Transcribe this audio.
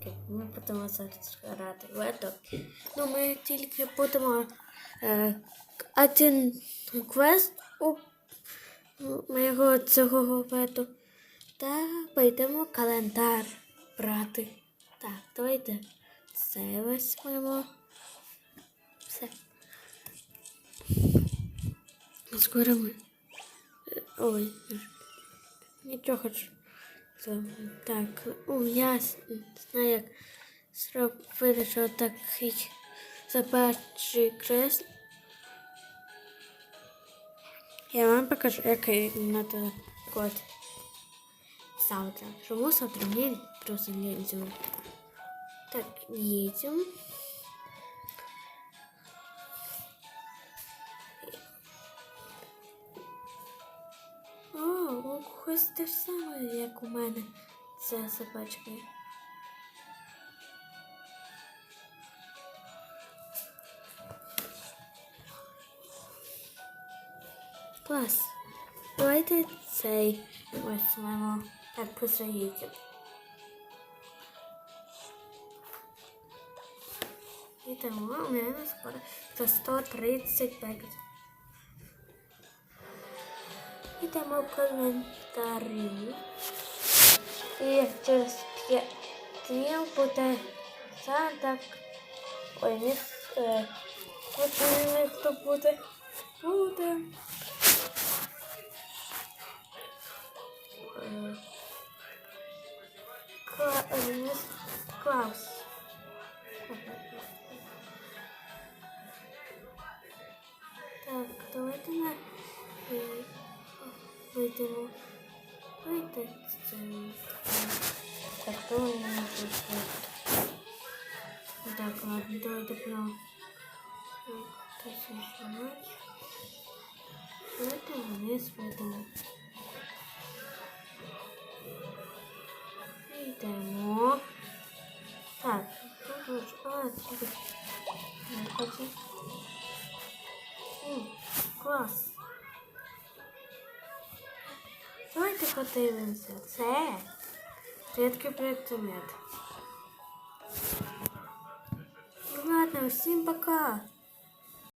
Привітки! Ми будемо зараз грати это. Ну, ми тільки будемо е, один квест у моєго цього вету. Та пойдемо календар брати. Так, давайте це візьмемо. Все. Скоро ми. е, Ой, нічого ж. Так, я знаю, як зробити, що такий запечий крест. Я вам покажу, який надо код. Завтра. Чому завтра мне просто нельзя. Так, едем. У когось те ж саме, як у мене. Ця собачка. Клас. Давайте цей візьмемо. Так, позаїдемо. Йдемо, у мене скоро за 135. В коментарі. І через 5 днів буде Санта. Ой, не е, хто буде. Буде. Е, вийдемо. Вийде це. Не буде. Так, ладно, давайте прям. Нажимать. Давайте вниз вийдемо. Йдемо. Так, тут лучше. А, тут. Клас. Давайте подивимося. Це рідкий предмет. Ну ладно, всім пока.